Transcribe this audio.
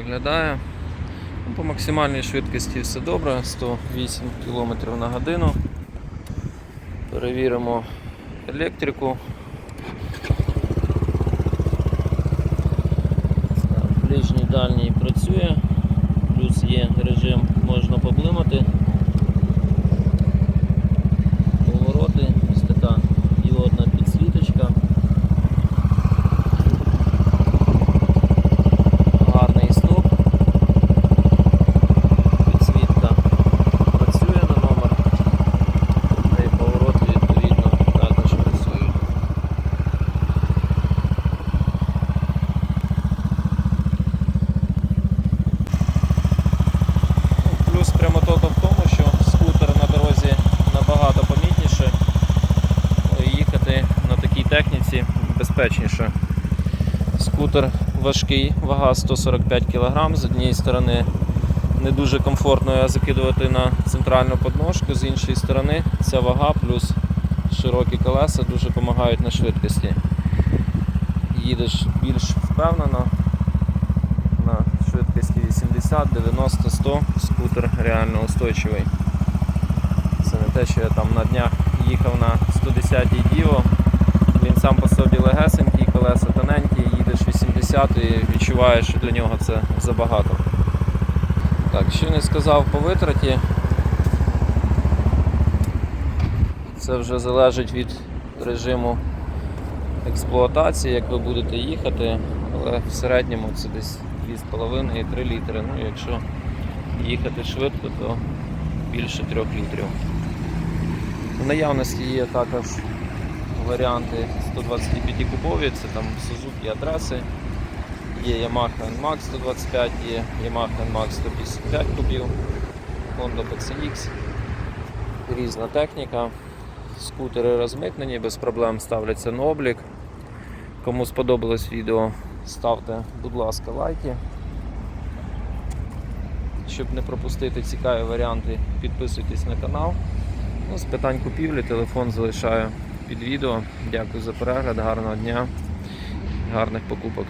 виглядає. Ну, По максимальній швидкості все добре, 108 км на годину. Перевіримо електрику. Ближній дальній працює, прямотока в тому, що скутер на дорозі набагато помітніше. Їхати на такій техніці безпечніше. Скутер важкий, вага 145 кг. З однієї сторони не дуже комфортно закидувати на центральну подножку, з іншої сторони ця вага плюс широкі колеса дуже допомагають на швидкості. Їдеш більш впевнено швидкості 80, 90, 100 скутер реально устойчивий. Це не те, що я там на днях їхав на 110-й Діво. Він сам по собі легесенький, колеса тоненькі, їдеш 80 і відчуваєш, що для нього це забагато. Так, що не сказав по витраті. Це вже залежить від режиму експлуатації, як ви будете їхати, але в середньому це десь 2,5-3 літри. Ну, якщо їхати швидко, то більше 3 літрів. В наявності є також варіанти 125 кубові, це там Suzuki адреси, є Yamaha NMAX 125, є Yamaha NMAX 155 кубів, Honda PCX, різна техніка. Скутери розмитнені, без проблем ставляться на облік. Кому сподобалось відео, ставте, будь ласка, лайки. Щоб не пропустити цікаві варіанти, підписуйтесь на канал. Ну, з питань купівлі телефон залишаю під відео. Дякую за перегляд, гарного дня, гарних покупок.